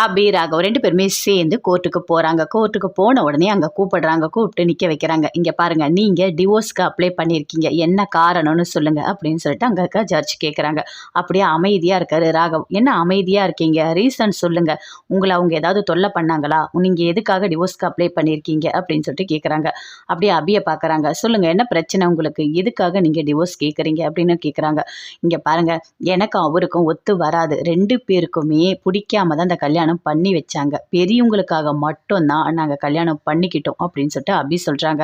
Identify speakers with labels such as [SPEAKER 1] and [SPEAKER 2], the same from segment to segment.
[SPEAKER 1] அபி ராகவ். ரெண்டு பேருமே சேர்ந்து கோர்ட்டுக்கு போகிறாங்க கோர்ட்டுக்கு போன உடனே அங்கே கூப்பிடுறாங்க. கூப்பிட்டு நிற்க வைக்கிறாங்க. இங்கே பாருங்கள் நீங்கள் டிவோர்ஸ்க்கு அப்ளை பண்ணியிருக்கீங்க. என்ன காரணம்னு சொல்லுங்கள் அப்படின்னு சொல்லிட்டு அங்கே இருக்க ஜட்ஜ் கேட்குறாங்க அப்படியே அமைதியாக இருக்காரு ராகவ். என்ன அமைதியாக இருக்கீங்க? ரீசன் சொல்லுங்கள் உங்களை அவங்க ஏதாவது தொல்லை பண்ணாங்களா? நீங்கள் எதுக்காக டிவோர்ஸ்க்கு அப்ளை பண்ணியிருக்கீங்க? அப்படின்னு சொல்லிட்டு கேட்குறாங்க அப்படியே அபியை பார்க்குறாங்க சொல்லுங்கள் என்ன பிரச்சனை உங்களுக்கு? எதுக்காக நீங்கள் டிவோர்ஸ் கேட்குறீங்க அப்படின்னு கேட்குறாங்க இங்கே பாருங்கள் எனக்கும் அவருக்கும் ஒத்து வராது. ரெண்டு பேருக்குமே பிடிக்காம தான் அந்த கல்யாணம் கல்யாணம் பண்ணி வச்சாங்க. பெரியவங்களுக்காக மட்டும்தான் நாங்கள் கல்யாணம் பண்ணிக்கிட்டோம் அப்படின்னு சொல்லிட்டு அபி சொல்கிறாங்க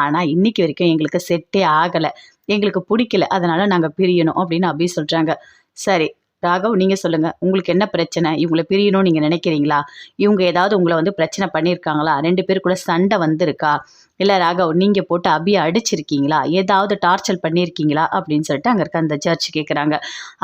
[SPEAKER 1] ஆனால் இன்னைக்கு வரைக்கும் எங்களுக்கு செட்டே ஆகலை. எங்களுக்கு பிடிக்கல. அதனால் நாங்கள் பிரியணும் அப்படின்னு அபி சொல்கிறாங்க சரி ராகவ் நீங்கள் சொல்லுங்கள் உங்களுக்கு என்ன பிரச்சனை? இவங்களை பிரியணும்னு நீங்கள் நினைக்கிறீங்களா? இவங்க ஏதாவது உங்களை வந்து பிரச்சனை பண்ணியிருக்காங்களா ரெண்டு பேருக்குள்ள சண்டை வந்திருக்கா? இல்லை ராகவ் நீங்கள் போட்டு அபியை அடிச்சிருக்கீங்களா? ஏதாவது டார்ச்சர் பண்ணியிருக்கீங்களா அப்படின்னு சொல்லிட்டு அங்கே இருக்க அந்த ஜட்ஜ் கேட்குறாங்க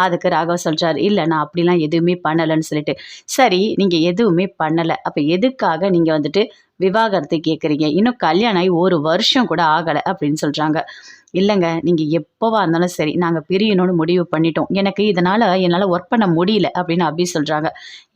[SPEAKER 1] அதுக்கு ராகவ் சொல்கிறார் இல்லை நான் அப்படிலாம் எதுவுமே பண்ணலைன்னு சொல்லிட்டு. சரி நீங்கள் எதுவுமே பண்ணலை. அப்போ எதுக்காக நீங்கள் வந்துட்டு விவாகரத்து கேட்குறீங்க இன்னும் கல்யாணம் ஆகி ஒரு வருஷம் கூட ஆகலை அப்படின்னு சொல்கிறாங்க இல்லைங்க நீங்கள் எப்போவா இருந்தாலும் சரி நாங்கள் பிரியணும்னு முடிவு பண்ணிட்டோம். எனக்கு இதனால் என்னால் ஒர்க் பண்ண முடியல அப்படின்னு அப்படி சொல்கிறாங்க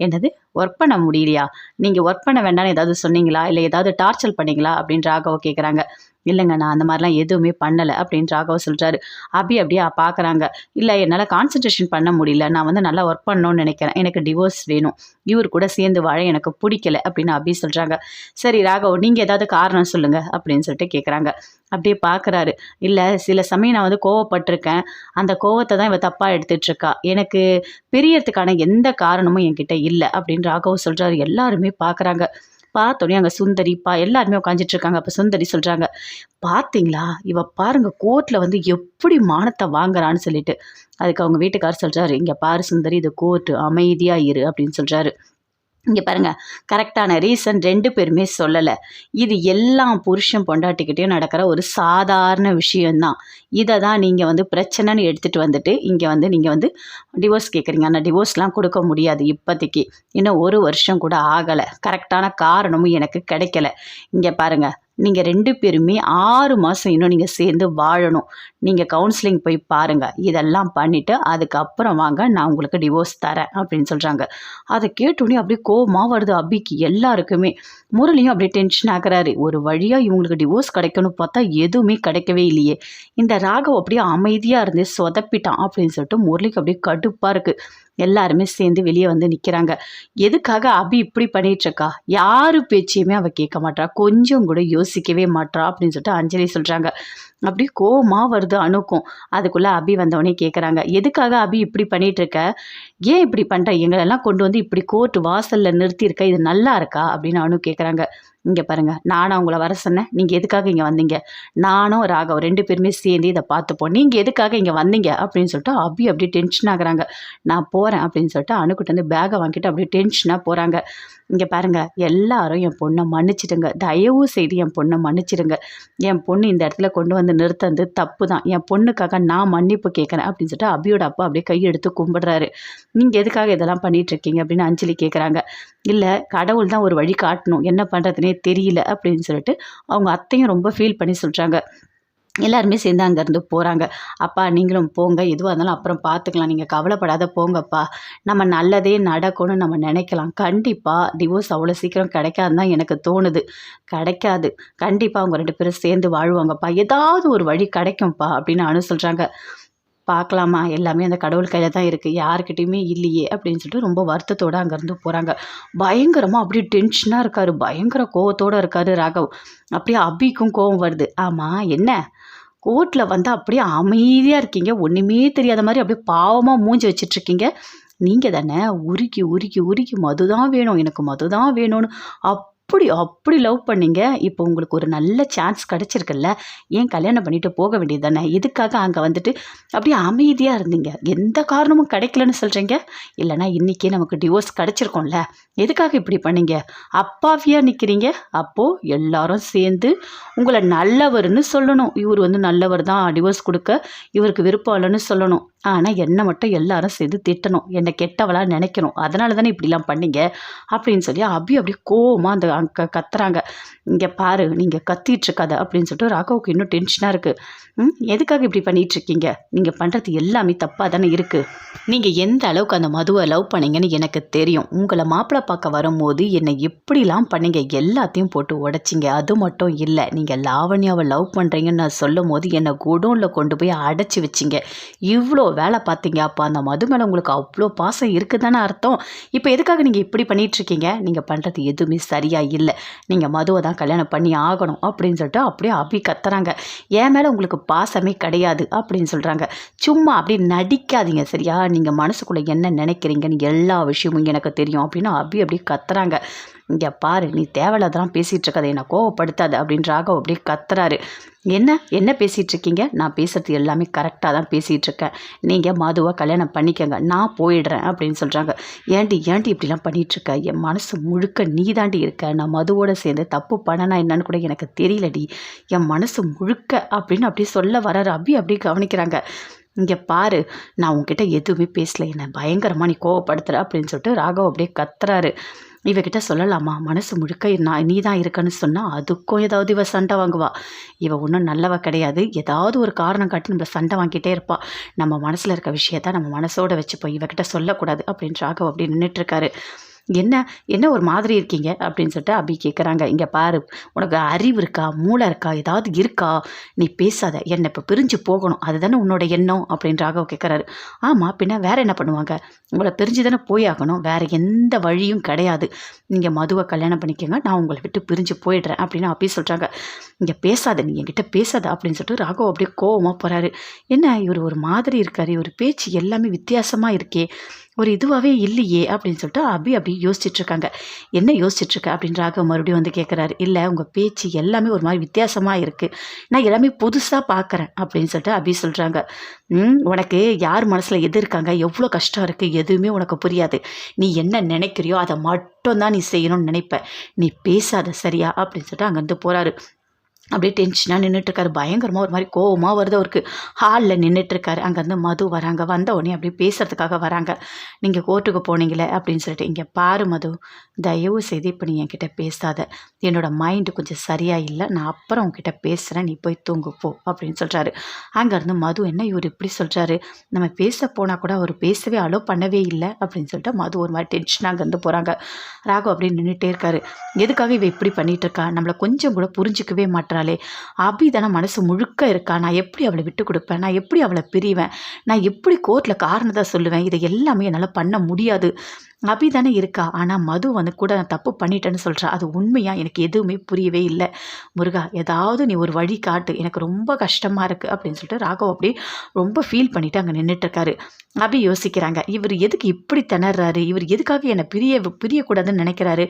[SPEAKER 1] என்னது? ஒர்க் பண்ண முடியலையா? நீங்கள் ஒர்க் பண்ண வேண்டாம்னு ஏதாவது சொன்னீங்களா? இல்லை ஏதாவது டார்ச்சர் பண்ணீங்களா? அப்படின்னு ராகவ கேட்குறாங்க இல்லைங்க நான் அந்த மாதிரிலாம் எதுவுமே பண்ணலை அப்படின்னு ராகவ சொல்கிறாரு அபி அப்படியே பார்க்குறாங்க இல்லை என்னால் கான்சன்ட்ரேஷன் பண்ண முடியல. நான் வந்து நல்லா ஒர்க் பண்ணணும்னு நினைக்கிறேன். எனக்கு டிவோர்ஸ் வேணும். இவர் கூட சேர்ந்து வாழ எனக்கு பிடிக்கல அப்படின்னு அபி சொல்கிறாங்க சரி ராகவ் நீங்கள் ஏதாவது காரணம் சொல்லுங்கள் அப்படின்னு சொல்லிட்டு கேட்குறாங்க அப்படியே பார்க்குறாரு இல்லை சில சமயம் நான் வந்து கோவப்பட்டிருக்கேன். அந்த கோவத்தை தான் இவ தப்பாக எடுத்துகிட்ருக்கா எனக்கு பிரியறதுக்கான எந்த காரணமும் என்கிட்ட இல்லை அப்படின்னு ராகவ் சொல்கிறாரு எல்லாருமே பார்க்குறாங்க பார்த்தோன்னே அங்கே சுந்தரி பா எல்லாருமே உட்காந்துட்டு இருக்காங்க அப்போ சுந்தரி சொல்கிறாங்க பார்த்தீங்களா இவ பாருங்க கோர்ட்டில் வந்து எப்படி மானத்தை வாங்குறான்னு சொல்லிட்டு. அதுக்கு அவங்க வீட்டுக்கார் சொல்கிறாரு இங்கே பாரு சுந்தரி இது கோர்ட்டு அமைதியாக இரு அப்படின்னு சொல்கிறாரு இங்கே பாருங்கள் கரெக்டான ரீசன் ரெண்டு பேருமே சொல்லலை. இது எல்லாம் புருஷன் பொண்டாட்டிக்கிட்டேயும் நடக்கிற ஒரு சாதாரண விஷயந்தான் இதை தான் நீங்கள் வந்து பிரச்சனைன்னு எடுத்துகிட்டு வந்துட்டு இங்கே வந்து நீங்கள் வந்து டிவோர்ஸ் கேட்குறீங்க ஆனால் டிவோர்ஸ்லாம் கொடுக்க முடியாது இப்போதைக்கு. இன்னும் ஒரு வருஷம் கூட ஆகலை. கரெக்டான காரணமும் எனக்கு கிடைக்கல. இங்கே பாருங்கள் நீங்கள் ரெண்டு பேருமே ஆறு மாதம் இன்னும் நீங்கள் சேர்ந்து வாழணும். நீங்கள் கவுன்சிலிங் போய் பாருங்கள் இதெல்லாம் பண்ணிவிட்டு அதுக்கப்புறம் வாங்க நான் உங்களுக்கு டிவோர்ஸ் தரேன் அப்படின்னு சொல்கிறாங்க அதை கேட்டோன்னே அப்படியே கோபமாக வருது அபிக்கு எல்லாருக்குமே. முரளியும் அப்படியே டென்ஷன் ஆகிறாரு. ஒரு வழியாக இவங்களுக்கு டிவோர்ஸ் கிடைக்கணும் பார்த்தா எதுவுமே கிடைக்கவே இல்லையே. இந்த ராகவ் அப்படியே அமைதியாக இருந்து சொதப்பிட்டான் அப்படின்னு சொல்லிட்டு முரளிக்கு அப்படியே கடுப்பாக இருக்குது எல்லாருமே சேர்ந்து வெளியே வந்து நிற்கிறாங்க எதுக்காக அபி இப்படி பண்ணிகிட்ருக்கா யார் யாரு பேச்சையுமே அவள் கேட்க மாட்டா. கொஞ்சம் கூட யோசிக்கவே மாட்டா அப்படின்னு சொல்லிட்டு அஞ்சலி சொல்கிறாங்க அப்படி கோவமாக வருது அணுக்கும் அதுக்குள்ளே அபி வந்தவொடனே கேட்குறாங்க எதுக்காக அபி இப்படி பண்ணிகிட்ருக்க இருக்க ஏன் இப்படி பண்ணுற எங்களெல்லாம் கொண்டு வந்து இப்படி கோர்ட் வாசலில் நிறுத்தியிருக்க? இது நல்லா இருக்கா? அப்படின்னு அனு கேட்குறாங்க இங்கே பாருங்கள் நானும் அவங்கள வர சொன்னேன். நீங்கள் எதுக்காக இங்கே வந்தீங்க? நானும் ராகவ் ரெண்டு பேருமே சேர்ந்து இதை பார்த்துப்போம். நீங்கள் எதுக்காக இங்கே வந்தீங்க? அப்படின்னு சொல்லிட்டு அபி அப்படியே டென்ஷன் ஆகுறாங்க. நான் போகிறேன் அப்படின்னு சொல்லிட்டு அணுக்கிட்ட வந்து பேகை வாங்கிட்டு அப்படியே டென்ஷனாக போகிறாங்க இங்கே பாருங்கள் எல்லாரும் என் பொண்ணை மன்னிச்சிடுங்க. தயவு செய்து என் பொண்ணை மன்னிச்சிடுங்க. என் பொண்ணு இந்த இடத்துல கொண்டு வந்து நிறுத்தது தப்பு தான் என் பொண்ணுக்காக நான் மன்னிப்பு கேட்குறேன் அப்படின்னு சொல்லிட்டு அபியோட அப்பா அப்படியே கையெடுத்து கும்பிடுறாரு. நீங்கள் எதுக்காக இதெல்லாம் பண்ணிட்டு இருக்கீங்க அப்படின்னு அஞ்சலி கேட்குறாங்க இல்லை கடவுள் தான் ஒரு வழி காட்டணும். என்ன பண்ணுறதுனே தெரியல அப்படின்னு சொல்லிட்டு அவங்க அத்தையும் ரொம்ப ஃபீல் பண்ணி சொல்கிறாங்க எல்லாருமே சேர்ந்து அங்கேருந்து போகிறாங்க அப்பா நீங்களும் போங்க. எதுவாக இருந்தாலும் அப்புறம் பார்த்துக்கலாம் நீங்கள் கவலைப்படாத போங்கப்பா. நம்ம நல்லதே நடக்கும்னு நம்ம நினைக்கலாம். கண்டிப்பாக டிவோர்ஸ் அவ்வளோ சீக்கிரம் கிடைக்காதுன்னு தான் எனக்கு தோணுது. கிடைக்காது. கண்டிப்பாக அவங்க ரெண்டு பேரும் சேர்ந்து வாழ்வாங்கப்பா. ஏதாவது ஒரு வழி கிடைக்கும்ப்பா அப்படின்னு அனு சொல்கிறாங்க பார்க்கலாமா எல்லாமே அந்த கடவுள் கையில் தான் இருக்குது யாருக்கிட்டேயுமே இல்லையே அப்படின்னு சொல்லிட்டு ரொம்ப வருத்தத்தோடு அங்கேருந்து போகிறாங்க பயங்கரமாக அப்படியே டென்ஷனாக இருக்கார். பயங்கர கோவத்தோடு இருக்கார் ராகவ். அப்படியே அபிக்கும் கோவம் வருது. ஆமாம் என்ன? கோர்ட்டில் வந்து அப்படியே அமைதியாக இருக்கீங்க. ஒன்றுமே தெரியாத மாதிரி அப்படியே பாவமாக மூஞ்சி வச்சிட்ருக்கீங்க நீங்கள் தானே உருக்கி உருக்கி உருக்கி மது தான் வேணும் எனக்கு மது தான் வேணும்னு அப் அப்படி அப்படி லவ் பண்ணீங்க. இப்போ உங்களுக்கு ஒரு நல்ல சான்ஸ் கிடச்சிருக்குல்ல. ஏன் கல்யாணம் பண்ணிட்டு போக வேண்டியது தானே இதுக்காக அங்கே வந்துட்டு அப்படியே அமைதியாக இருந்தீங்க? எந்த காரணமும் கிடைக்கலன்னு சொல்கிறீங்க இல்லைனா இன்றைக்கே நமக்கு டிவோர்ஸ் கிடச்சிருக்கோம்ல. எதுக்காக இப்படி பண்ணீங்க? அப்பாவியாக நிற்கிறீங்க அப்போது எல்லாரும் சேர்ந்து உங்களை நல்லவர்னு சொல்லணும். இவர் வந்து நல்லவர் தான் டிவோர்ஸ் கொடுக்க இவருக்கு விருப்பம் இல்லைன்னு சொல்லணும். ஆனால் என்னை மட்டும் எல்லாரும் சேர்ந்து திட்டணும். என்னை கெட்டவளாக நினைக்கணும். அதனால தானே இப்படிலாம் பண்ணீங்க? அப்படின்னு சொல்லி அபி அப்படியே கோவமாக அந்த அங்க கத்துறாங்க. இங்கே பாரு நீங்கள் கத்திட்டு இருக்காத அப்படின்னு சொல்லிட்டு ராகவுக்கு இன்னும் டென்ஷனாக இருக்குது ம் எதுக்காக இப்படி பண்ணிகிட்டு இருக்கீங்க? நீங்கள் பண்ணுறது எல்லாமே தப்பாக தானே இருக்குது நீங்கள் எந்த அளவுக்கு அந்த மதுவை லவ் பண்ணீங்கன்னு எனக்கு தெரியும். உங்களை மாப்பிள்ளை பார்க்க வரும்போது என்னை எப்படிலாம் பண்ணீங்க. எல்லாத்தையும் போட்டு உடைச்சிங்க. அது மட்டும் இல்லை நீங்கள் லாவண்யாவை லவ் பண்ணுறீங்கன்னு நான் சொல்லும் போது என்னை குடோனில் கொண்டு போய் அடைச்சி வச்சிங்க. இவ்வளோ வேலை பார்த்தீங்க அப்போ அந்த மது மேலே உங்களுக்கு அவ்வளோ பாசம் இருக்குதானே அர்த்தம்? இப்போ எதுக்காக நீங்கள் இப்படி பண்ணிகிட்ருக்கீங்க நீங்கள் பண்ணுறது எதுவுமே சரியாக இல்லை. நீங்கள் மதுவை தான் கல்யாணம் பண்ணி ஆகணும் அப்படின்னு சொல்லிட்டு அப்படியே அபி கத்துறாங்க. என் மேலே உங்களுக்கு பாசமே கிடையாது அப்படின்னு சொல்கிறாங்க சும்மா அப்படி நடிக்காதீங்க சரியா? நீங்கள் மனசுக்குள்ளே என்ன நினைக்கிறீங்கன்னு எல்லா விஷயமும் எனக்கு தெரியும் அப்படின்னு அபி அப்படி கத்துறாங்க. இங்கே பாரு நீ தேவையில்லாதான் பேசிகிட்டு இருக்கதை என்னை கோவப்படுத்தாது அப்படின்றாக அப்படியே கத்துறாரு. என்ன? என்ன பேசிகிட்டு இருக்கீங்க? நான் பேசுகிறது எல்லாமே கரெக்டாக தான் பேசிகிட்டு இருக்கேன். நீங்கள் மதுவாக கல்யாணம் பண்ணிக்கங்க நான் போயிடுறேன் அப்படின்னு சொல்கிறாங்க ஏன்டி ஏன்டி இப்படிலாம் பண்ணிகிட்ருக்க இருக்க? என் மனசு முழுக்க நீ தாண்டி இருக்க? நான் மதுவோடு சேர்ந்து தப்பு பண்ணனா என்னன்னு கூட எனக்கு தெரியலடி. என் மனசு முழுக்க அப்படின்னு அப்படியே சொல்ல வராரு அப்படி அப்படியே கவனிக்கிறாங்க. இங்கே பாரு நான் உங்ககிட்ட எதுவுமே பேசலை. என்னை பயங்கரமாக நீ கோவப்படுத்துகிற அப்படின்னு சொல்லிட்டு ராகவ் அப்படியே கத்துறாரு. இவகிட்ட சொல்லலாமா? மனசு முழுக்க நான் நீ தான் இருக்கன்னு சொன்னால் அதுக்கும் ஏதாவது இவ சண்டை வாங்குவா. இவ ஒன்றும் நல்லவ கிடையாது. ஏதாவது ஒரு காரணம் காட்டி நம்மளை சண்டை வாங்கிட்டே இருப்பா. நம்ம மனசில் இருக்க விஷயத்த நம்ம மனசோட வச்சுப்போம். இவகிட்ட சொல்லக்கூடாது அப்படின்னு ராகவ் அப்படி நின்றுட்டுருக்காரு என்ன என்ன ஒரு மாதிரி இருக்கீங்க? அப்படின்னு சொல்லிட்டு அபி கேட்குறாங்க இங்கே பாரு உனக்கு அறிவு இருக்கா மூளை இருக்கா ஏதாவது இருக்கா? நீ பேசாத என்னை இப்போ பிரிஞ்சு போகணும். அதுதானே உன்னோட எண்ணம் அப்படின்னு ராகவ் கேட்குறாரு ஆமாம் பின்ன வேறு என்ன பண்ணுவாங்க? உங்களை பிரிஞ்சு தானே போயாகணும் வேறு எந்த வழியும் கிடையாது. நீங்கள் மதுவை கல்யாணம் பண்ணிக்கோங்க நான் உங்களை விட்டு பிரிஞ்சு போயிடுறேன் அப்படின்னு அப்படி சொல்கிறாங்க இங்கே பேசாத நீ என்கிட்ட பேசாத அப்படின்னு சொல்லிட்டு ராகவ் அப்படியே கோவமாக போகிறாரு என்ன இவர் ஒரு மாதிரி இருக்காரு. இவர் பேச்சு எல்லாமே வித்தியாசமாக இருக்கே. ஒரு இதுவாகவே இல்லையே அப்படின்னு சொல்லிட்டு அபி அப்படி யோசிச்சுட்டு இருக்காங்க. என்ன யோசிச்சுட்டு இருக்க? மறுபடியும் வந்து கேட்குறாரு இல்லை உங்கள் பேச்சு எல்லாமே ஒரு மாதிரி வித்தியாசமாக இருக்குது நான் எல்லாமே புதுசாக பார்க்குறேன் அப்படின்னு சொல்லிட்டு அபி சொல்கிறாங்க உனக்கு யார் மனசில் எது இருக்காங்க? எவ்வளோ கஷ்டம் இருக்குது எதுவுமே உனக்கு புரியாது. நீ என்ன நினைக்கிறியோ அதை மட்டும்தான் நீ செய்யணும்னு நினைப்ப. நீ பேசாத சரியா? அப்படின்னு சொல்லிட்டு அங்கேருந்து போகிறாரு அப்படியே டென்ஷனாக நின்றுட்டுருக்காரு பயங்கரமாக ஒரு மாதிரி கோவமாக வருது அவருக்கு. ஹாலில் நின்றுட்டுருக்காரு அங்கேருந்து மது வராங்க. வந்த உடனே அப்படியே பேசுகிறதுக்காக வராங்க. நீங்கள் கோர்ட்டுக்கு போனீங்களே அப்படின்னு சொல்லிட்டு இங்கே பாரு மது தயவு செய்து இப்போ நீ என்கிட்ட பேசாத. என்னோட மைண்டு கொஞ்சம் சரியாக இல்லை. நான் அப்புறம் உங்ககிட்ட பேசுகிறேன் நீ போய் தூங்கு போ அப்படின்னு சொல்கிறாரு அங்கேருந்து மது என்ன இவர் இப்படி சொல்கிறாரு நம்ம பேச போனால் கூட அவர் பேசவே அலோ பண்ணவே இல்லை. அப்படின்னு சொல்லிட்டு மது ஒரு மாதிரி டென்ஷனாக அங்கேருந்து போகிறாங்க ராகு அப்படின்னு நின்றுட்டே இருக்காரு. எதுக்காக இவ இப்படி பண்ணிட்டு இருக்கா? நம்மளை கொஞ்சம் கூட புரிஞ்சிக்கவே மாட்டாளே அபி தானே மனசு முழுக்க இருக்கா? நான் எப்படி அவளை விட்டு கொடுப்பேன்? நான் எப்படி அவளை பிரிவேன்? நான் எப்படி கோர்ட்டில் காரணத்தை சொல்லுவேன்? இதை எல்லாமே என்னால் பண்ண முடியாது. அபி தானே இருக்கா? ஆனால் மது வந்து கூட நான் தப்பு பண்ணிட்டேன்னு சொல்கிறா அது உண்மையாக எனக்கு எதுவுமே புரியவே இல்லை. முருகா ஏதாவது நீ ஒரு வழி காட்டு. எனக்கு ரொம்ப கஷ்டமாக இருக்குது அப்படின்னு சொல்லிட்டு ராகவ் அப்படியே ரொம்ப ஃபீல் பண்ணிவிட்டு அங்கே நின்றுட்டுருக்காரு அபி யோசிக்கிறாங்க இவர் எதுக்கு இப்படி திணறாரு? இவர் எதுக்காக என்னை பிரிய பிரியக்கூடாதுன்னு நினைக்கிறாரு?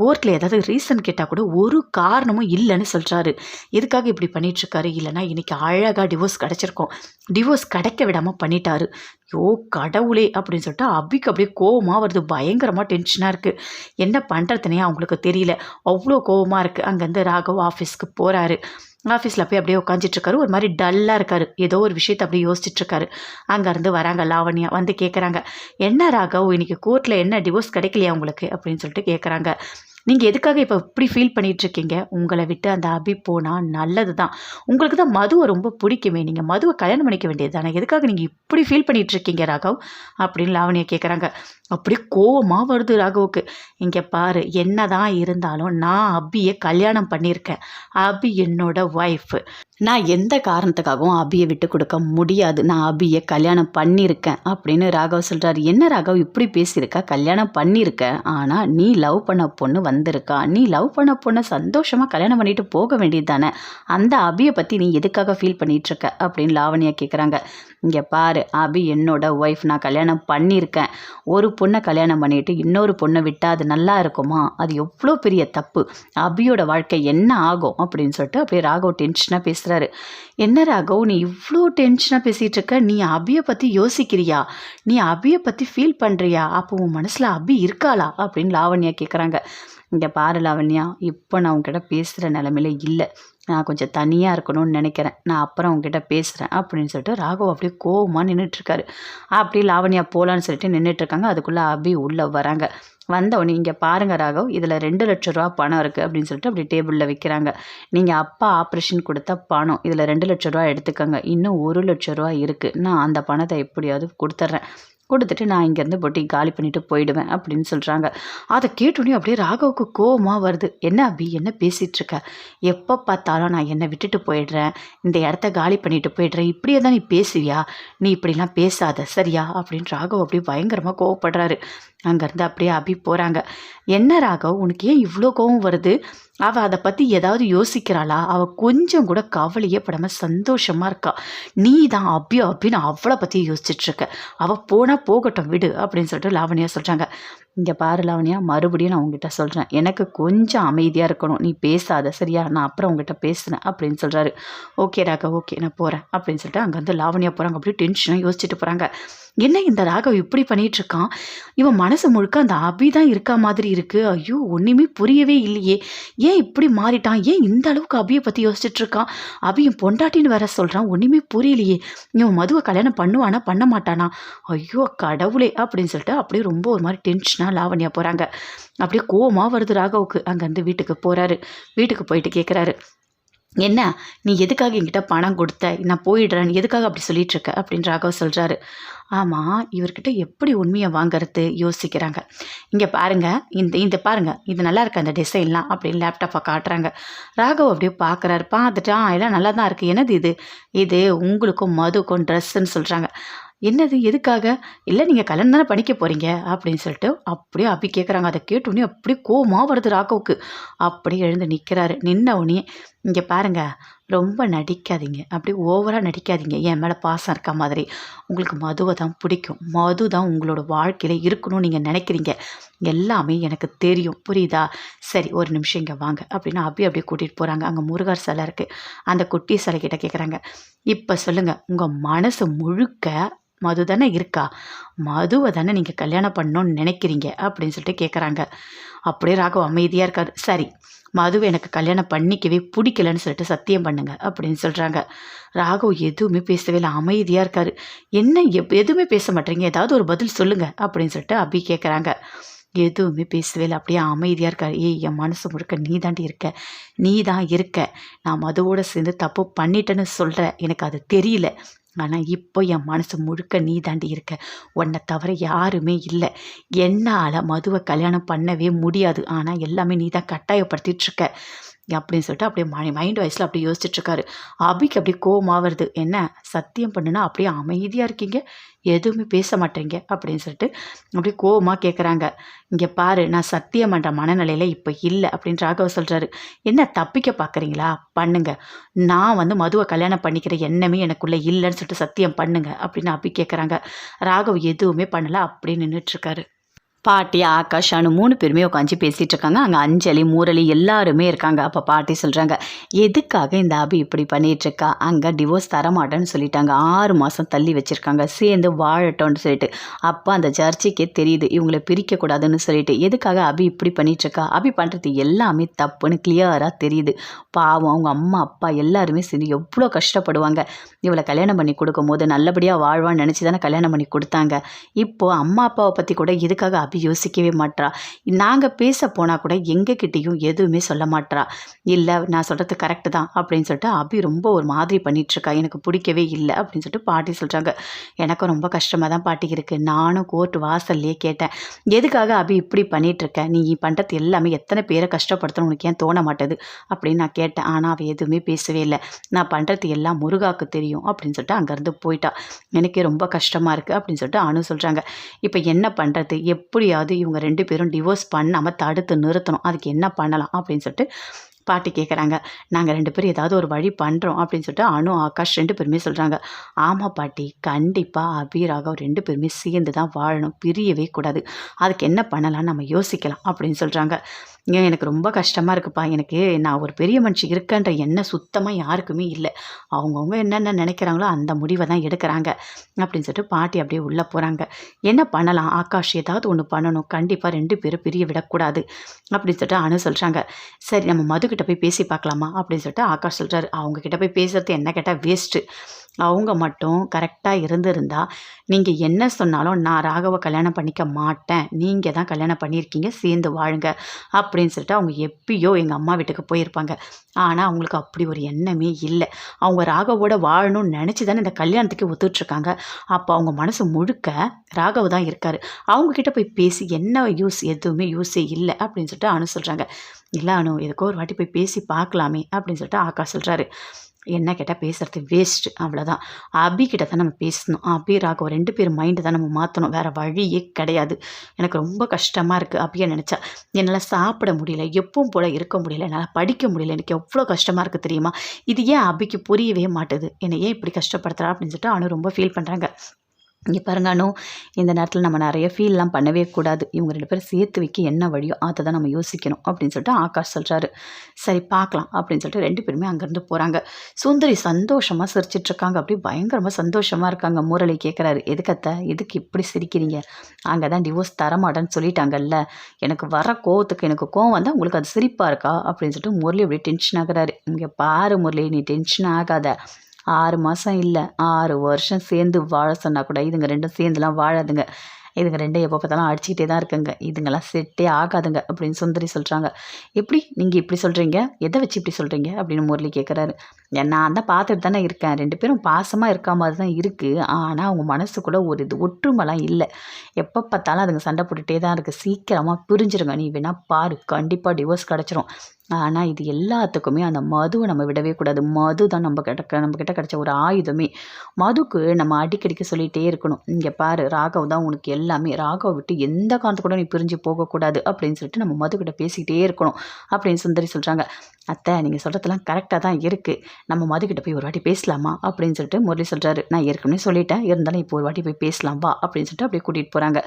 [SPEAKER 1] கோர்ட்டில் ஏதாவது ரீசன் கேட்டால் கூட ஒரு காரணமும் இல்லைன்னு சொல்கிறாரு எதுக்காக இப்படி பண்ணிகிட்ருக்காரு இல்லைனா இன்றைக்கி அழகாக டிவோர்ஸ் கிடச்சிருக்கோம். டிவோர்ஸ் கிடைக்க விடாமல் பண்ணிட்டாரு. யோ கடவுளே அப்படின்னு சொல்லிட்டு அபிக்கு அப்படியே கோவமாக வருது. பயங்கரமாக டென்ஷனாக இருக்குது என்ன பண்ணுறதுனே அவங்களுக்கு தெரியல. அவ்வளோ கோவமாக இருக்குது அங்கேருந்து ராகவ் ஆஃபீஸ்க்கு போகிறாரு ஆஃபீஸில் போய் அப்படியே உட்காந்துட்ருக்காரு ஒரு மாதிரி டல்லாக இருக்கார். ஏதோ ஒரு விஷயத்தை அப்படியே யோசிச்சுட்ருக்காரு அங்கேருந்து வராங்க. லாவண்யா வந்து கேட்குறாங்க என்ன ராகவ்? இன்றைக்கி கோர்ட்டில் என்ன டிவோர்ஸ் கிடைக்கலையா உங்களுக்கு? அப்படின்னு சொல்லிட்டு கேட்குறாங்க நீங்கள் எதுக்காக இப்போ இப்படி ஃபீல் பண்ணிகிட்ருக்கீங்க உங்களை விட்டு அந்த அபி போனால் நல்லது தான் உங்களுக்கு தான் மதுவை ரொம்ப பிடிக்குமே. நீங்கள் மதுவை கல்யாணம் பண்ணிக்க வேண்டியது தானே எதுக்காக நீங்கள் இப்படி ஃபீல் பண்ணிகிட்ருக்கீங்க ராகவ்? அப்படின்னு லாவணியை கேட்குறாங்க அப்படியே கோவமாக வருது ராகவுக்கு. இங்கே பாரு என்ன தான் இருந்தாலும் நான் அபியை கல்யாணம் பண்ணியிருக்கேன். அபி என்னோட ஒய்ஃபு நான் எந்த காரணத்துக்காகவும் அபியை விட்டு கொடுக்க முடியாது. நான் அபியை கல்யாணம் பண்ணியிருக்கேன் அப்படின்னு ராகவ் சொல்கிறார் என்ன ராகவ் இப்படி பேசியிருக்க? கல்யாணம் பண்ணியிருக்க. ஆனால் நீ லவ் பண்ண பொண்ணு வந்திருக்கா? நீ லவ் பண்ண பொண்ணை சந்தோஷமாக கல்யாணம் பண்ணிட்டு போக வேண்டியது தானே அந்த அபியை பற்றி நீ எதுக்காக ஃபீல் பண்ணிகிட்ருக்க அப்படின்னு லாவணியா கேட்குறாங்க இங்கே பாரு அபி என்னோட ஒய்ஃப் நான் கல்யாணம் பண்ணியிருக்கேன். ஒரு பொண்ணை கல்யாணம் பண்ணிட்டு இன்னொரு பொண்ணை விட்டால் அது நல்லா இருக்குமா? அது எவ்வளோ பெரிய தப்பு. அபியோட வாழ்க்கை என்ன ஆகும்? அப்படின்னு சொல்லிட்டு அப்படியே ராகவ் டென்ஷனாக பேசுகிறாரு என்ன ராகவ் நீ இவ்வளோ டென்ஷனாக பேசிகிட்டு இருக்க? நீ அபியை பற்றி யோசிக்கிறியா? நீ அபியை பற்றி ஃபீல் பண்ணுறியா அப்போ உன் மனசில் அபி இருக்காளா? அப்படின்னு லாவண்யா கேட்குறாங்க இங்கே பாரு லாவண்யா இப்போ நான் உங்ககிட்ட பேசுகிற நிலமையில இல்லை. நான் கொஞ்சம் தனியாக இருக்கணும்னு நினைக்கிறேன். நான் அப்புறம் உங்ககிட்ட பேசுகிறேன் அப்படின்னு சொல்லிட்டு ராகவ் அப்படியே கோவமாக நின்றுட்டுருக்காரு அப்படி லாவண்யா போகலான்னு சொல்லிட்டு நின்றுட்டுருக்காங்க அதுக்குள்ளே அபி உள்ளே வராங்க. வந்தவொடனே இங்கே பாருங்கள் ராகவ் இதில் ரெண்டு லட்ச ரூபா பணம் இருக்குது அப்படின்னு சொல்லிட்டு அப்படி டேபிளில் வைக்கிறாங்க. நீங்கள் அப்பா ஆப்ரேஷன் கொடுத்த பணம் இதில் ரெண்டு லட்ச ரூபா எடுத்துக்கோங்க. இன்னும் ஒரு லட்ச ரூபா இருக்குது நான் அந்த பணத்தை எப்படியாவது கொடுத்துட்றேன். கொடுத்துட்டு நான் இங்கேருந்து பொட்டி காலி பண்ணிட்டு போயிடுவேன் அப்படின்னு சொல்கிறாங்க அதை கேட்டோன்னே அப்படியே ராகவுக்கு கோவமாக வருது. என்ன அபி என்ன பேசிகிட்ருக்க எப்போ பார்த்தாலும் நான் என்னை விட்டுட்டு போயிடுறேன். இந்த இடத்த காலி பண்ணிட்டு போயிடுறேன். இப்படியே தான் நீ பேசுவியா? நீ இப்படிலாம் பேசாத சரியா? அப்படின்னு ராகவ் அப்படியே பயங்கரமாக கோவப்படுறாரு. அங்கேருந்து அப்படியே அபி போகிறாங்க என்ன ராகவ் உனக்கு ஏன் இவ்வளோ கோவம் வருது? அவள் அதை பற்றி ஏதாவது யோசிக்கிறாளா? அவள் கொஞ்சம் கூட கவலையே படாமல் சந்தோஷமாக இருக்கா? நீ தான் அபி அபின்னு அவளை பற்றி யோசிச்சுட்ருக்க அவள் போனால் போகட்டும் விடு அப்படின்னு சொல்லிட்டு லாவணியா சொல்கிறாங்க இங்கே பாரு லாவணியா மறுபடியும் நான் உங்ககிட்ட சொல்கிறேன் எனக்கு கொஞ்சம் அமைதியாக இருக்கணும். நீ பேசாத சரியா? நான் அப்புறம் உங்ககிட்ட பேசுனேன் அப்படின்னு சொல்கிறாரு ஓகே ராகவ் ஓகே நான் போகிறேன் அப்படின்னு சொல்லிட்டு அங்கேருந்து லாவணியா போகிறாங்க அப்படியே டென்ஷனாக யோசிச்சுட்டு போகிறாங்க என்ன இந்த ராகவ் இப்படி பண்ணிட்டு இருக்கான் இவன் மனசு முழுக்க அந்த அபி தான் இருக்கா மாதிரி இருக்கு. ஐயோ ஒன்றுமே புரியவே இல்லையே. ஏன் இப்படி மாறிட்டான்? ஏன் இந்த அளவுக்கு அபியை பற்றி யோசிச்சுட்டு இருக்கான் அபியும் பொண்டாட்டின்னு வேற சொல்கிறான் ஒன்றுமே புரியலையே. இவன் மதுவை கல்யாணம் பண்ணுவானா பண்ண மாட்டானா? ஐயோ கடவுளே அப்படின்னு சொல்லிட்டு அப்படியே ரொம்ப ஒரு மாதிரி டென்ஷனாக லாவண்யா போகிறாங்க அப்படியே கோவமாக வருது ராகவுக்கு. அங்கேருந்து வீட்டுக்கு போகிறாரு வீட்டுக்கு போயிட்டு கேட்குறாரு என்ன? நீ எதுக்காக என்கிட்ட பணம் கொடுத்த? நான் போயிடுறேன். எதுக்காக அப்படி சொல்லிட்டு இருக்க அப்படின்னு ராகவ் சொல்கிறாரு ஆமாம் இவர்கிட்ட எப்படி உண்மையை வாங்குறது யோசிக்கிறாங்க. இங்கே பாருங்க. இந்த இந்த பாருங்க. இது நல்லா இருக்கு அந்த டிசைன்லாம் அப்படின்னு லேப்டாப்பை காட்டுறாங்க. ராகவ் அப்படியே பார்க்குறாரு பார்த்துட்டு ஆ எல்லாம் நல்லா தான் இருக்குது என்னது இது? இது உங்களுக்கும் மதுக்கும் ட்ரெஸ்ஸுன்னு சொல்கிறாங்க என்னது எதுக்காக? இல்லை நீங்கள் கல்யாணம் தானே பண்ணிக்க போகிறீங்க அப்படின்னு சொல்லிட்டு அப்படியே அப்படி கேட்குறாங்க அதை கேட்டோடனே அப்படியே கோமா வருது ராகவுக்கு. அப்படியே எழுந்து நிற்கிறாரு நின்ன உடனே இங்கே பாருங்க ரொம்ப நடிக்காதீங்க. அப்படி ஓவராக நடிக்காதீங்க. என் மேலே பாசம் இருக்க மாதிரி. உங்களுக்கு மதுவை தான் பிடிக்கும். மது தான் உங்களோட வாழ்க்கையில் இருக்கணும்னு நீங்கள் நினைக்கிறீங்க. எல்லாமே எனக்கு தெரியும். புரியுதா? சரி ஒரு நிமிஷம் இங்கே வாங்க. அப்படின்னு அப்படி அப்படியே கூட்டிகிட்டு போகிறாங்க அங்கே முருகர் சிலை இருக்குது அந்த குட்டி சிலைக்கிட்ட கேட்குறாங்க இப்போ சொல்லுங்கள் உங்கள் மனசு முழுக்க மது தானே இருக்கா? மதுவை தானே நீங்கள் கல்யாணம் பண்ணணும்னு நினைக்கிறீங்க? அப்படின்னு சொல்லிட்டு கேட்குறாங்க அப்படியே ராகவ் அமைதியாக இருக்காரு. சரி மதுவை எனக்கு கல்யாணம் பண்ணிக்கவே பிடிக்கலன்னு சொல்லிட்டு சத்தியம் பண்ணுங்க அப்படின்னு சொல்கிறாங்க ராகவ் எதுவுமே பேசவே இல்லை அமைதியாக இருக்காரு. என்ன எப் எதுவுமே பேச மாட்டேறீங்க ஏதாவது ஒரு பதில் சொல்லுங்கள் அப்படின்னு சொல்லிட்டு அபி கேட்குறாங்க எதுவுமே பேசவே இல்லை அப்படியே அமைதியாக இருக்கார். ஏய் என் மனசு முழுக்க நீ தாண்டி இருக்க. நீ தான் இருக்க. நான் மதுவோடு சேர்ந்து தப்பு பண்ணிட்டேன்னு சொல்கிற எனக்கு அது தெரியல. ஆனால் இப்போ என் மனசு முழுக்க நீ தாண்டி இருக்க. உன்னை தவிர யாருமே இல்லை. என்னால் மதுவை கல்யாணம் பண்ணவே முடியாது. ஆனால் எல்லாமே நீ தான் கட்டாயப்படுத்திகிட்ருக்க அப்படின்னு சொல்லிட்டு அப்படியே மை மைண்ட் வாய்ஸில் அப்படியே யோசிச்சுட்ருக்காரு. அபிக்கு அப்படியே கோவமாக வருது. என்ன சத்தியம் பண்ணுனா அப்படியே அமைதியாக இருக்கீங்க? எதுவுமே பேச மாட்டேங்க? அப்படின்னு சொல்லிட்டு அப்படியே கோவமாக கேட்குறாங்க இங்கே பாரு நான் சத்தியம் பண்ணுற மனநிலையில் இப்போ இல்லை அப்படின்னு ராகவ சொல்கிறாரு என்ன தப்பிக்க பார்க்குறீங்களா பண்ணுங்க. நான் வந்து மதுவை கல்யாணம் பண்ணிக்கிற எண்ணமே எனக்குள்ளே இல்லைன்னு சொல்லிட்டு சத்தியம் பண்ணுங்க அப்படின்னு அப்படி கேட்குறாங்க ராகவ் எதுவுமே பண்ணலை அப்படின்னு நின்றுட்டுருக்காரு பாட்டி ஆகாஷ் அனு மூணு பேருமே உட்காந்து பேசிகிட்டு இருக்காங்க. அங்கே அஞ்சலி மூரலி எல்லாருமே இருக்காங்க. அப்போ பாட்டி சொல்கிறாங்க எதுக்காக இந்த அபி இப்படி பண்ணிகிட்ருக்கா அங்கே டிவோர்ஸ் தரமாட்டேன்னு சொல்லிட்டாங்க. ஆறு மாதம் தள்ளி வச்சுருக்காங்க. சேர்ந்து வாழட்டோன்னு சொல்லிட்டு. அப்போ அந்த ஜர்ச்சிக்கே தெரியுது இவங்களை பிரிக்கக்கூடாதுன்னு சொல்லிட்டு. எதுக்காக அபி இப்படி பண்ணிகிட்ருக்கா அபி பண்ணுறது எல்லாமே தப்புன்னு கிளியராக தெரியுது. பாவம் அவங்க அம்மா அப்பா எல்லாருமே சேர்ந்து எவ்வளோ கஷ்டப்படுவாங்க. இவளை கல்யாணம் பண்ணி கொடுக்கும்போது நல்லபடியாக வாழ்வான்னு நினச்சி தானே கல்யாணம் பண்ணி கொடுத்தாங்க. இப்போது அம்மா அப்பாவை பற்றி கூட எதுக்காக அபி அப்படி யோசிக்கவே மாட்றா. நாங்கள் பேச போனால் கூட எங்ககிட்டேயும் எதுவுமே சொல்ல மாட்றா. இல்லை நான் சொல்கிறது கரெக்டு தான் அப்படின்னு சொல்லிட்டு அபி ரொம்ப ஒரு மாதிரி பண்ணிகிட்ருக்கா எனக்கு பிடிக்கவே இல்லை அப்படின்னு சொல்லிட்டு பாட்டி சொல்கிறாங்க எனக்கும் ரொம்ப கஷ்டமாக தான் பாட்டி இருக்குது நானும் கோர்ட் வாசல்லையே கேட்டேன். எதுக்காக அபி இப்படி பண்ணிகிட்ருக்க நீ பண்ணுறது எல்லாமே எத்தனை பேரை கஷ்டப்படுத்தணும் உனக்கு ஏன் தோண மாட்டேது? அப்படின்னு நான் கேட்டேன். ஆனால் அவள் எதுவுமே பேசவே இல்லை. நான் பண்ணுறது எல்லாம் முருகாவுக்கு தெரியும் அப்படின்னு சொல்லிட்டு அங்கேருந்து போயிட்டா. எனக்கே ரொம்ப கஷ்டமாக இருக்குது அப்படின்னு சொல்லிட்டு அனு சொல்கிறாங்க இப்போ என்ன பண்ணுறது எப்போ எப்படியாவது இவங்க ரெண்டு பேரும் டிவோர்ஸ் பண்ணாமல் தடுத்து நிறுத்தணும். அதுக்கு என்ன பண்ணலாம் அப்படின்னு சொல்லிட்டு பாட்டி கேட்குறாங்க நாங்கள் ரெண்டு பேரும் ஏதாவது ஒரு வழி பண்ணுறோம் அப்படின்னு சொல்லிட்டு அனு ஆகாஷ் ரெண்டு பேருமே சொல்கிறாங்க ஆமாம் பாட்டி கண்டிப்பாக அபீராக ரெண்டு பேருமே சேர்ந்து தான் வாழணும். பிரியவே கூடாது. அதுக்கு என்ன பண்ணலாம்னு நம்ம யோசிக்கலாம் அப்படின்னு சொல்கிறாங்க ஏன் எனக்கு ரொம்ப கஷ்டமாக இருக்குப்பா. எனக்கு நான் ஒரு பெரிய மனுஷன் இருக்கேன்ற எண்ணம் சுத்தமாக யாருக்குமே இல்லை. அவங்கவுங்க என்னென்ன நினைக்கிறாங்களோ அந்த முடிவை தான் எடுக்கிறாங்க அப்படின்னு சொல்லிட்டு பாட்டி அப்படியே உள்ளே போகிறாங்க என்ன பண்ணலாம்? ஆகாஷ் ஏதாவது ஒன்று பண்ணணும். கண்டிப்பாக ரெண்டு பேரும் பிரிய விடக்கூடாது அப்படின்னு சொல்லிட்டு அனு சொல்கிறாங்க சரி நம்ம மதுக்கிட்ட போய் பேசி பார்க்கலாமா? அப்படின்னு சொல்லிட்டு ஆகாஷ் சொல்கிறாரு அவங்கக்கிட்ட போய் பேசுறது என்ன கேட்டால் வேஸ்ட்டு அவங்க மட்டும் கரெக்டாக இருந்திருந்தா நீங்கள் என்ன சொன்னாலும் நான் ராகவை கல்யாணம் பண்ணிக்க மாட்டேன். நீங்கள் தான் கல்யாணம் பண்ணியிருக்கீங்க சேர்ந்து வாழுங்க அப்படின்னு சொல்லிட்டு அவங்க எப்பயோ எங்கள் அம்மா வீட்டுக்கு போயிருப்பாங்க. ஆனால் அவங்களுக்கு அப்படி ஒரு எண்ணமே இல்லை. அவங்க ராகவோட வாழணும்னு நினச்சி தானே இந்த கல்யாணத்துக்கு ஒத்துட்ருக்காங்க அப்போ அவங்க மனசு முழுக்க ராகவ் தான் இருக்கார். அவங்கக்கிட்ட போய் பேசி என்ன யூஸ் எதுவுமே யூஸே இல்லை அப்படின்னு சொல்லிட்டு அனு சொல்கிறாங்க இல்லை அனு எதுக்கோ ஒரு வாட்டி போய் பேசி பார்க்கலாமே அப்படின்னு சொல்லிட்டு ஆக்கா சொல்கிறாரு என்ன கேட்டால் பேசுகிறது வேஸ்ட்டு அவ்வளோதான் அபி தான் நம்ம பேசணும். அபி ராகவ் ரெண்டு பேர் மைண்டு தான் நம்ம மாற்றணும் வேறு வழியே கிடையாது. எனக்கு ரொம்ப கஷ்டமாக இருக்குது அப்படியே நினச்சா. என்னால் சாப்பிட முடியல எப்பவும் போல் இருக்க முடியல என்னால் படிக்க முடியல. எனக்கு எவ்வளோ கஷ்டமாக இருக்குது தெரியுமா? இது ஏன் அபிக்கு புரியவே மாட்டுது? என்னை ஏன் இப்படி கஷ்டப்படுத்துறா அப்படின்னு சொல்லிட்டு அவனு ரொம்ப ஃபீல் பண்ணுறாங்க இங்கே பாருங்க அனு இந்த நேரத்தில் நம்ம நிறைய ஃபீல்லாம் பண்ணவே கூடாது. இவங்க ரெண்டு பேரும் சேர்த்து வைக்க என்ன வழியோ அதை தான் நம்ம யோசிக்கணும் அப்படின்னு சொல்லிட்டு ஆகாஷ் சொல்கிறாரு சரி பார்க்கலாம் அப்படின்னு சொல்லிட்டு ரெண்டு பேருமே அங்கேருந்து போகிறாங்க சுந்தரி சந்தோஷமாக சிரிச்சிட்ருக்காங்க அப்படி பயங்கரமாக சந்தோஷமாக இருக்காங்க. முரளி கேட்குறாரு எதுக்கத்த எதுக்கு இப்படி சிரிக்கிறீங்க? அங்கே தான் டிவோர்ஸ் தரமாட்டேன்னு சொல்லிட்டாங்கல்ல. எனக்கு வர கோவத்துக்கு எனக்கு கோவம் வந்தால் உங்களுக்கு அது சிரிப்பாக இருக்கா? அப்படின்னு சொல்லிட்டு முரளி அப்படியே டென்ஷன் ஆகிறாரு. இங்கே பாரு முரளி நீ டென்ஷன் ஆகாத. ஆறு மாதம் இல்லை. ஆறு வருஷம் சேர்ந்து வாழ சொன்னால் கூட இதுங்க ரெண்டும் சேர்ந்துலாம் வாழாதுங்க. இதுங்க ரெண்டும் எப்போ பார்த்தாலும் அடிச்சுக்கிட்டே தான் இருக்குங்க. இதுங்கெல்லாம் செட்டே ஆகாதுங்க அப்படின்னு சுந்தரி சொல்கிறாங்க எப்படி? நீங்கள் இப்படி சொல்கிறீங்க எதை வச்சு இப்படி சொல்கிறீங்க அப்படின்னு முரளி கேட்குறாரு நான் தான் பார்த்துட்டு தானே இருக்கேன். ரெண்டு பேரும் பாசமாக இருக்க மாதிரி தான் இருக்குது ஆனால் அவங்க மனசுக்குள்ளே ஒரு இது ஒற்றுமைலாம் இல்லை. எப்போ பார்த்தாலும் அதுங்க சண்டை போட்டுகிட்டே தான் இருக்குது சீக்கிரமாக பிரிஞ்சிருங்க. நீ வேணால் பாரு. கண்டிப்பாக டிவோர்ஸ் கிடச்சிரும். ஆனால் இது எல்லாத்துக்குமே அந்த மதுவை நம்ம விடவே கூடாது. மது தான் நம்ம கிட்ட நம்ம கிட்ட கிடச்ச ஒரு ஆயுதமே. மதுக்கு நம்ம அடிக்கடிக்க சொல்லிகிட்டே இருக்கணும். இங்கே பாரு ராகவ் தான் உனக்கு எல்லாமே. ராகவ் விட்டு எந்த காலத்து கூட நீ பிரிஞ்சு போகக்கூடாது அப்படின்னு சொல்லிட்டு நம்ம மதுக்கிட்ட பேசிக்கிட்டே இருக்கணும் அப்படின்னு சுந்தரி சொல்கிறாங்க அத்தை நீங்கள் சொல்கிறதெல்லாம் கரெக்டாக தான் இருக்குது நம்ம மதுக்கிட்ட போய் ஒரு வாட்டி பேசலாமா? அப்படின்னு சொல்லிட்டு முரளி சொல்கிறாரு நான் ஏற்கனவே சொல்லிட்டேன். இருந்தாலும் இப்போ ஒரு வாட்டி போய் பேசலாம் வா அப்படின்னு சொல்லிட்டு அப்படியே கூட்டிகிட்டு போகிறாங்க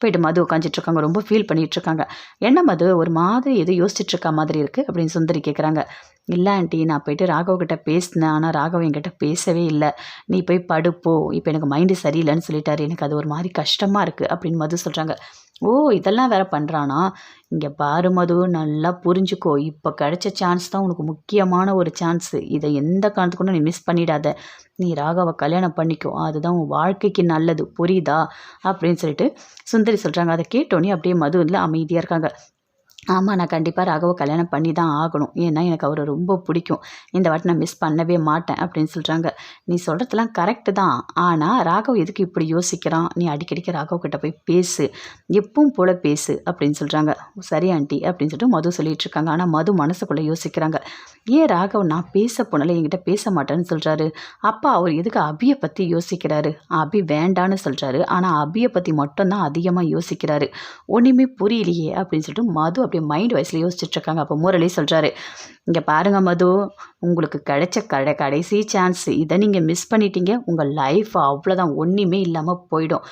[SPEAKER 1] போயிட்டு மது உட்காந்துட்ருக்காங்க ரொம்ப ஃபீல் பண்ணிகிட்ருக்காங்க என்ன மது? ஒரு மாதிரி எதுவும் யோசிச்சுட்ருக்கா மாதிரி இருக்குது அப்படின்னு சுந்தரி கேட்குறாங்க இல்லை ஆண்டி நான் போயிட்டு ராகவ் கிட்ட பேசினேன். ஆனால் ராகவ் என்கிட்ட பேசவே இல்லை. நீ போய் படுப்போ. இப்போ எனக்கு மைண்டு சரியில்லைன்னு சொல்லிட்டாரு. எனக்கு அது ஒரு மாதிரி கஷ்டமாக இருக்குது அப்படின்னு மது சொல்கிறாங்க ஓ இதெல்லாம் வேற பண்ணுறானா இங்கே பாரு மது நல்லா புரிஞ்சுக்கோ. இப்போ கிடைச்ச சான்ஸ் தான் உனக்கு முக்கியமான ஒரு சான்ஸு இதை எந்த காரணத்துக்கு நீ மிஸ் பண்ணிடாத. நீ ராகவை கல்யாணம் பண்ணிக்கோ. அதுதான் உன் வாழ்க்கைக்கு நல்லது. புரியுதா? அப்படின்னு சொல்லிட்டு சுந்தரி சொல்கிறாங்க அதை கேட்டோன்னே அப்படியே மது இல்லை அமைதியாக இருக்காங்க. ஆமாம் நான் கண்டிப்பாக ராகவை கல்யாணம் பண்ணி தான் ஆகணும். ஏன்னா எனக்கு அவரை ரொம்ப பிடிக்கும். இந்த வாட்டி நான் மிஸ் பண்ணவே மாட்டேன் அப்படின்னு சொல்கிறாங்க நீ சொல்கிறதுலாம் கரெக்டு தான். ஆனால் ராகவ் எதுக்கு இப்படி யோசிக்கிறான்? நீ அடிக்கடிக்கு ராகவ் கிட்ட போய் பேசு. எப்பவும் போல பேசு அப்படின்னு சொல்கிறாங்க சரி ஆண்டி அப்படின்னு சொல்லிட்டு மது சொல்லிட்டு இருக்காங்க. ஆனால் மது மனசுக்குள்ளே யோசிக்கிறாங்க. ஏன் ராகவ் நான் பேச போனால என்கிட்ட பேச மாட்டேன்னு சொல்கிறாரு அப்பா அவர் எதுக்கு அபியை பற்றி யோசிக்கிறாரு? அபி வேண்டான்னு சொல்கிறாரு ஆனால் அபியை பற்றி மட்டும்தான் அதிகமாக யோசிக்கிறாரு. ஒன்றுமே புரியலையே அப்படின்னு சொல்லிட்டு மது அப்படி அப்படி மைண்ட் வயசில் யோசிச்சுட்ருக்காங்க. அப்போ முரளி சொல்கிறாரு இங்கே பாருங்கள் மது உங்களுக்கு கிடைச்ச கடை கடைசி சான்ஸ் இதை நீங்கள் மிஸ் பண்ணிட்டீங்க. உங்கள் லைஃப் அவ்வளோதான் ஒன்றுமே இல்லாமல் போயிடும்.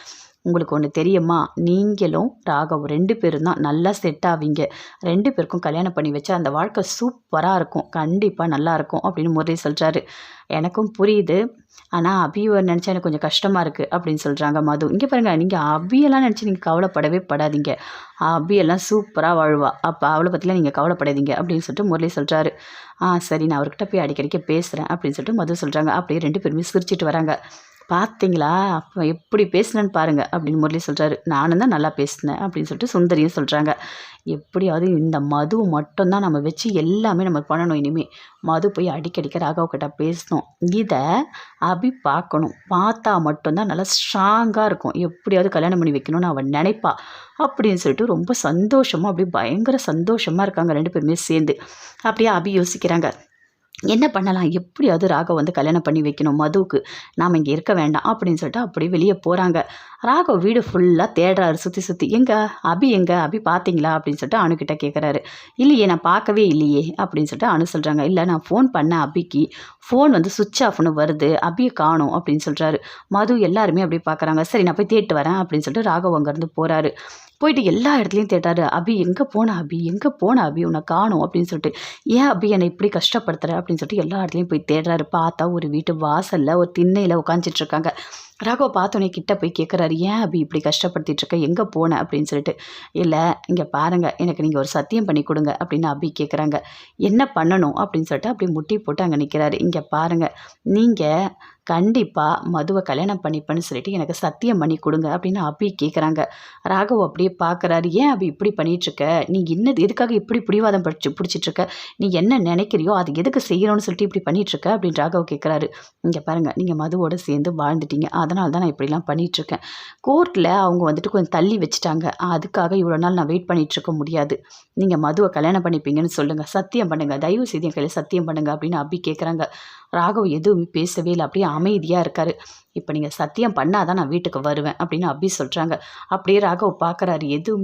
[SPEAKER 1] உங்களுக்கு ஒன்று தெரியுமா? நீங்களும் ராகவ் ரெண்டு பேரும் தான் நல்லா செட் ஆவீங்க. ரெண்டு பேருக்கும் கல்யாணம் பண்ணி வச்சா அந்த வாழ்க்கை சூப்பராக இருக்கும். கண்டிப்பாக நல்லாயிருக்கும் அப்படின்னு முரளி சொல்கிறாரு எனக்கும் புரியுது. ஆனால் அபியை நினச்சா எனக்கு கொஞ்சம் கஷ்டமாக இருக்குது அப்படின்னு சொல்கிறாங்க மது. இங்கே பாருங்கள் நீங்கள் அபியெல்லாம் நினச்சி நீங்கள் கவலைப்படவே படாதீங்க. அபியெல்லாம் சூப்பராக வாழ்வா. அப்போ அவளை பற்றிலாம் நீங்கள் கவலைப்படாதீங்க அப்படின்னு சொல்லிட்டு முரளி சொல்கிறாரு ஆ சரி நான் அவர்கிட்ட போய் அடிக்கடிக்க பேசுகிறேன் அப்படின்னு சொல்லிட்டு மது சொல்கிறாங்க அப்படியே ரெண்டு பேருமே சிரிச்சிட்டு வராங்க. பார்த்தீங்களா அப்போ எப்படி பேசினேன்னு பாருங்கள் அப்படின்னு முரளி சொல்கிறாரு நானும் தான் நல்லா பேசினேன் அப்படின்னு சொல்லிட்டு சுந்தரியும் சொல்கிறாங்க எப்படியாவது இந்த மது மட்டும்தான் நம்ம வச்சு எல்லாமே நம்ம பண்ணணும் இனிமேல் மது போய் அடிக்கடிக்க ராகவ் கிட்ட பேசணும். இதை அபி பார்க்கணும். பார்த்தா மட்டும்தான் நல்லா ஸ்ட்ராங்காக இருக்கும். எப்படியாவது கல்யாணம் பண்ணி வைக்கணும்னு அவன் நினைப்பா. அப்படின்னு சொல்லிட்டு ரொம்ப சந்தோஷமாக அப்படியே பயங்கர சந்தோஷமாக இருக்காங்க ரெண்டு பேருமே சேர்ந்து. அப்படியே அபி யோசிக்கிறாங்க. என்ன பண்ணலாம்? எப்படியாவது ராகவ் வந்து கல்யாணம் பண்ணி வைக்கணும். மதுவுக்கு நாம் இங்கே இருக்க வேண்டாம் அப்படின்னு சொல்லிட்டு அப்படி வெளியே போகிறாங்க ராகவ் வீடு ஃபுல்லாக தேடுறாரு சுற்றி சுற்றி எங்கே? அபி எங்கே? அபி பார்த்தீங்களா அப்படின்னு சொல்லிட்டு அணுக்கிட்ட கேட்குறாரு இல்லையே நான் பார்க்கவே இல்லையே அப்படின்னு சொல்லிட்டு அனு சொல்கிறாங்க இல்லை நான் ஃபோன் பண்ணேன் அபிக்கு. ஃபோன் வந்து சுவிட்ச் ஆஃப்னு வருது. அபியை காணும் அப்படின்னு சொல்கிறாரு மது எல்லாருமே அப்படி பார்க்குறாங்க சரி நான் போய் தேட்டு வரேன் அப்படின்னு சொல்லிட்டு ராகவ் அங்கேருந்து போகிறாரு போயிட்டு எல்லா இடத்துலையும் தேடுறாரு அபி எங்கே போன அபி? எங்கே போன அபி? உன்னை காணும் அப்படின்னு சொல்லிட்டு ஏன் அபி என்னை இப்படி கஷ்டப்படுத்துற? அப்படின்னு சொல்லிட்டு எல்லா இடத்துலையும் போய் தேடுறாரு. பார்த்தா ஒரு வீட்டு வாசலில் ஒரு திண்ணையில் உட்காந்துட்ருக்காங்க ராகவ பார்த்தோன்னே கிட்ட போய் கேட்குறாரு ஏன் அபி இப்படி கஷ்டப்படுத்திட்டு இருக்க? எங்கே போன? அப்படின்னு சொல்லிட்டு இல்லை இங்கே பாருங்கள் எனக்கு நீங்கள் ஒரு சத்தியம் பண்ணி கொடுங்க அப்படின்னு அபி கேட்குறாங்க என்ன பண்ணணும்? அப்படின்னு சொல்லிட்டு அப்படி முட்டி போட்டு அங்கே நிற்கிறாரு இங்கே பாருங்கள் நீங்கள் கண்டிப்பாக மதுவை கல்யாணம் பண்ணிப்பேன்னு சொல்லிட்டு எனக்கு சத்தியம் பண்ணி கொடுங்க அப்படின்னு அபி கேட்குறாங்க ராகவ் அப்படியே பார்க்குறாரு ஏன் அபி இப்படி பண்ணிகிட்ருக்க நீ என்ன எதுக்காக இப்படி பிடிவாதம் படிச்சு பிடிச்சிட்ருக்க நீ என்ன நினைக்கிறியோ அது எதுக்கு செய்யணும்னு சொல்லிட்டு இப்படி பண்ணிகிட்ருக்க அப்படின்னு ராகவ் கேட்குறாரு இங்கே பாருங்கள் நீங்கள் மதுவோடு சேர்ந்து வாழ்ந்துட்டீங்க. அதனால தான் நான் இப்படிலாம் பண்ணிகிட்ருக்கேன் கோர்ட்டில் அவங்க வந்துட்டு கொஞ்சம் தள்ளி வச்சுட்டாங்க. அதுக்காக இவ்வளோ நாள் நான் வெயிட் பண்ணிகிட்ருக்க முடியாது. நீங்கள் மதுவை கல்யாணம் பண்ணிப்பீங்கன்னு சொல்லுங்கள் சத்தியம் பண்ணுங்கள் தயவு செய்து என் கையில் சத்தியம் பண்ணுங்கள் அப்படின்னு அபி கேட்குறாங்க ராகவ் எதுவுமே பேசவே இல்லை. அப்படியே அமைதியாக இருக்காரு. இப்போ நீங்கள் சத்தியம் பண்ணாதான் நான் வீட்டுக்கு வருவேன் அப்படின்னு அபி சொல்கிறாங்க அப்படியே ராகவ் பார்க்குறாரு எதுவுமே